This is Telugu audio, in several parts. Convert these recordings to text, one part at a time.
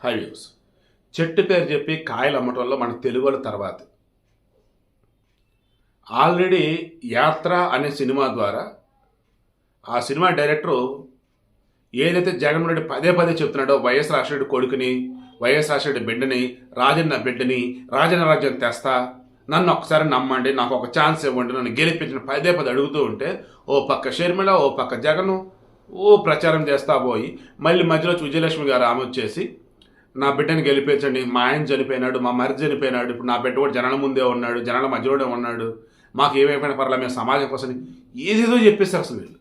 హై వ్యూస్ చెట్టు పేరు చెప్పి కాయలు అమ్మటంలో మన తెలుగుల తర్వాత. ఆల్రెడీ యాత్ర అనే సినిమా ద్వారా ఆ సినిమా డైరెక్టరు ఏదైతే జగన్మోహన్ రెడ్డి పదే పదే చెప్తున్నాడో వైఎస్ రాజశేఖర కొడుకుని వైఎస్ రాజశేఖర బిడ్డని రాజన్న బిడ్డని రాజన్న రాజ్యం తెస్తా నన్ను ఒకసారి నమ్మండి నాకు ఒక ఛాన్స్ ఇవ్వండి నన్ను గెలిపించిన పదే పదే అడుగుతూ ఉంటే ఓ పక్క షర్మిల ఓ పక్క జగను ఓ ప్రచారం చేస్తా పోయి మళ్ళీ మధ్యలో విజయలక్ష్మి గారు ఆమె వచ్చేసి నా బిడ్డని గెలిపించండి మా ఆయన చనిపోయినాడు మా మరిది చనిపోయినాడు ఇప్పుడు నా బిడ్డ కూడా జనాల ముందే ఉన్నాడు జనాల మధ్యలోనే ఉన్నాడు. మాకు ఏమైపోయినా పర్లేదు మేము సమాజం కోసం ఏదేదో చెప్పేస్తారు అసలు వీళ్ళు.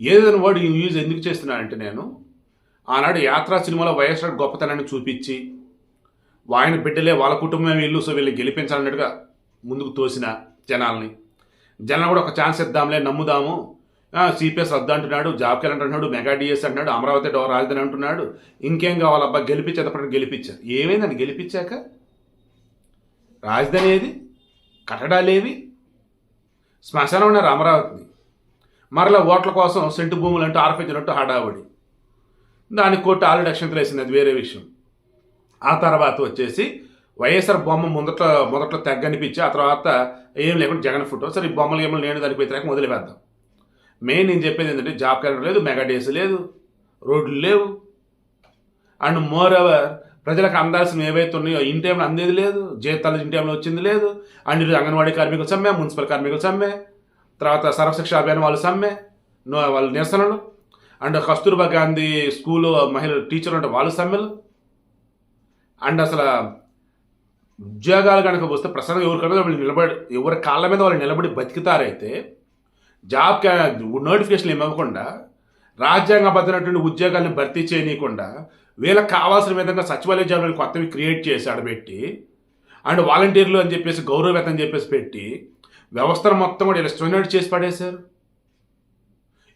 ఏదైనా వాడు ఈ యూజ్ ఎందుకు చేస్తున్నానంటే నేను ఆనాడు యాత్రా సినిమాలో వైఎస్ఆర్ గొప్పతనాన్ని చూపించి ఆయన బిడ్డలే వాళ్ళ కుటుంబం వీళ్ళు సో వీళ్ళు గెలిపించాలన్నట్టుగా ముందుకు తోసిన జనాల్ని. జనాలు కూడా ఒక ఛాన్స్ ఇద్దాంలే నమ్ముదాము. సిపిఎస్ వద్దు అంటున్నాడు జాబ్ క్యాలెండర్ అంటున్నాడు మెగా డిఎస్ అంటున్నాడు అమరావతి రాజధాని అంటున్నాడు. ఇంకేం కావాలబ్బా గెలిపించేటప్పుడు గెలిపించారు. ఏమైందని గెలిపించాక? రాజధాని ఏది? కట్టడాలేవి శ్మశానం ఉన్నారు అమరావతిని మరలా ఓట్ల కోసం సెంటు భూములు అంటూ ఆర్పించినట్టు హడావుడి. దానికి కోర్టు ఆల్రెడీ అక్షంతలు వేసింది అది వేరే విషయం. ఆ తర్వాత వచ్చేసి వైఎస్ఆర్ బొమ్మ మొదట్లో మొదట్లో తెగ్గనిపించి ఆ తర్వాత ఏం లేకుండా జగన్ ఫోటో. సరే ఈ బొమ్మలు ఏమో నేను దానికి వ్యతిరేకం వదిలివేద్దాం. మెయిన్ నేను చెప్పేది ఏంటంటే జాబ్ క్యాలెండర్ లేదు మెగా డేస్ లేదు రోడ్లు లేవు. అండ్ మోర్ ఎవర్ ప్రజలకు అందాల్సిన ఏవైతే ఉన్నాయో ఇన్ టైంలో అందేది లేదు జీతాలు ఇన్ టైంలో వచ్చింది లేదు. అండ్ ఈరోజు అంగన్వాడీ కార్మికులు సమ్మె మున్సిపల్ కార్మికులు సమ్మె తర్వాత సర్వశిక్ష అభియాన్ వాళ్ళు సమ్మె నో- వాళ్ళ నిరసనలు. అండ్ కస్తూర్బా గాంధీ స్కూల్ మహిళ టీచర్లు అంటే వాళ్ళు సమ్మెలు. అండ్ అసలు ఉద్యోగాలు కనుక వస్తే ప్రసంగం ఎవరికైనా వాళ్ళు నిలబడి ఎవరి కాళ్ళ మీద వాళ్ళు నిలబడి బతికితారైతే జాబ్ క్యా నోటిఫికేషన్ ఇవ్వకుండా రాజ్యాంగబద్ధమైనటువంటి ఉద్యోగాలను భర్తీ చేయనీయకుండా వీళ్ళకి కావాల్సిన విధంగా సచివాలయ జాబులు కొత్తవి క్రియేట్ చేసి ఆడబెట్టి అండ్ వాలంటీర్లు అని చెప్పేసి గౌరవవేతం అని చెప్పేసి పెట్టి వ్యవస్థను మొత్తం కూడా ఇలా స్టోనేట్ చేసి పడేశారు.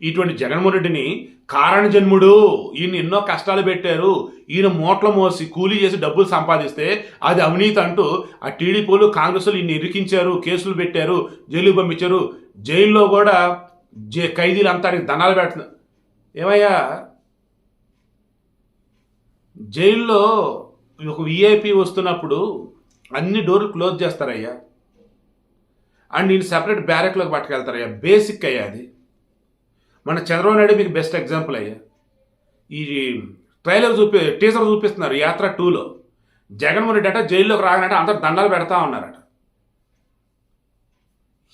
ఇటువంటి జగన్మోహన్ రెడ్డిని కారణ జన్ముడు ఈయన ఎన్నో కష్టాలు పెట్టారు. ఈయన మూట్ల మోసి కూలీ చేసి డబ్బులు సంపాదిస్తే అది అవినీతి అంటూ ఆ టీడీపీలు కాంగ్రెస్లు ఈయన ఇరికించారు కేసులు పెట్టారు జైలు పంపించారు. జైల్లో కూడా జే ఖైదీలు అంతా ధనాలు పెడుతున్నారు ఏమయ్యా? జైల్లో ఒక విఐపి వస్తున్నప్పుడు అన్ని డోర్లు క్లోజ్ చేస్తారయ్యా. అండ్ నేను సెపరేట్ బ్యారెక్లోకి పట్టుకెళ్తారయ్యా. బేసిక్ అయ్యా అది. మన చంద్రబాబు నాయుడు మీకు బెస్ట్ ఎగ్జాంపుల్ అయ్యా. ఈ ట్రైలర్ చూపి టీజర్ చూపిస్తున్నారు యాత్ర టూలో జగన్మోహన్ రెడ్డి అంటే జైల్లోకి రాగానంటే అందరు దండాలు పెడతా ఉన్నారట.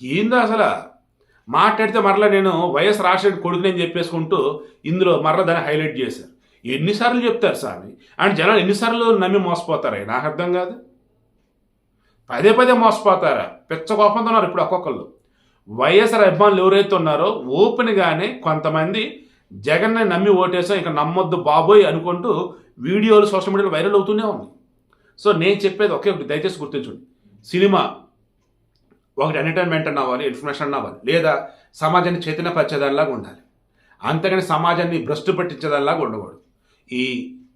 ఏందో అసలు? మాట్లాడితే మరలా నేను వైఎస్ రాజశేఖర్ కొడుకుని అని చెప్పేసుకుంటూ ఇందులో మరలా దాన్ని హైలైట్ చేశారు. ఎన్నిసార్లు చెప్తారు స్వామి అండ్ జనాలు ఎన్నిసార్లు నమ్మి మోసపోతారా? నాకు అర్థం కాదు. పదే పదే మోసపోతారా? పిచ్చ కోపంతో ఉన్నారు ఇప్పుడు ఒక్కొక్కళ్ళు. వైఎస్ఆర్ అభిమానులు ఎవరైతే ఉన్నారో ఓపెన్గానే కొంతమంది జగన్ని నమ్మి ఓటేసాం ఇక నమ్మొద్దు బాబోయ్ అనుకుంటూ వీడియోలు సోషల్ మీడియాలో వైరల్ అవుతూనే ఉంది. సో నేను చెప్పేది ఒకే ఒకటి దయచేసి గుర్తించండి. సినిమా ఒకటి ఎంటర్టైన్మెంట్ అన్న అవ్వాలి ఇన్ఫర్మేషన్ అన్న అవ్వాలి లేదా సమాజాన్ని చైతన్యపరిచేదానిలాగా ఉండాలి. అంతేగాని సమాజాన్ని భ్రష్టు పట్టించేదానిలాగా ఉండకూడదు. ఈ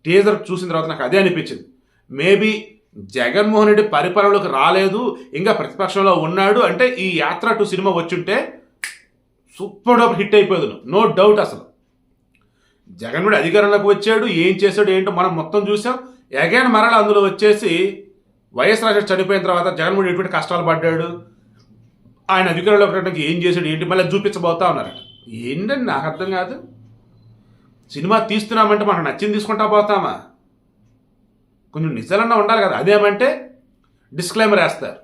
టీజర్ చూసిన తర్వాత నాకు అదే అనిపించింది. మేబీ జగన్మోహన్ రెడ్డి పరిపాలనలోకి రాలేదు ఇంకా ప్రతిపక్షంలో ఉన్నాడు అంటే ఈ యాత్ర టు సినిమా వచ్చుంటే సూపర్ డూపర్ హిట్ అయిపోదు నో డౌట్ అసలు. జగన్ కూడా అధికారంలోకి వచ్చాడు ఏం చేశాడు ఏంటో మనం మొత్తం చూసాం. అగైన్ మరలా అందులో వచ్చేసి వైఎస్ రాజశేఖర్ చనిపోయిన తర్వాత జగన్మోహన్ రెడ్డి ఎటువంటి కష్టాలు పడ్డాడు? ఆయన అధికారంలోకి రావడానికి ఏం చేశాడు ఏంటి? మళ్ళీ చూపించబోతా ఉన్నారట ఏంటండి నాకు అర్థం కాదు. సినిమా తీస్తున్నామంటే మనకు నచ్చింది తీసుకుంటా పోతామా? కొంచెం నిజాలన్నా ఉండాలి కదా. అదేమంటే డిస్క్లైమర్ వేస్తారు.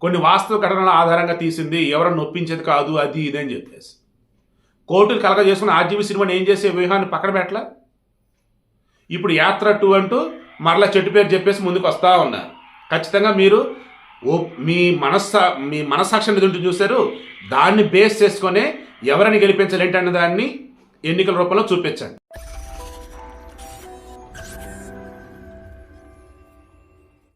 కొన్ని వాస్తవ ఘటనల ఆధారంగా తీసింది ఎవరన్నా నొప్పించేది కాదు అది ఇది అని చెప్పేసి. కోర్టులు కలగ చేసుకుని ఆర్జీవీ సినిమాని ఏం చేసే వ్యూహాన్ని పక్కన పెట్టలా? ఇప్పుడు యాత్ర టూ అంటూ మరలా చెట్టు పేరు చెప్పేసి ముందుకు వస్తూ ఉన్నారు. ఖచ్చితంగా మీరు ఓ మీ మనస్సా మీ మనస్సాక్షి అనేది ఉంటుంది చూశారు. దాన్ని బేస్ చేసుకొని ఎవరిని గెలిపించాలి ఏంటనే దాన్ని ఎన్నికల రూపంలో చూపించండి.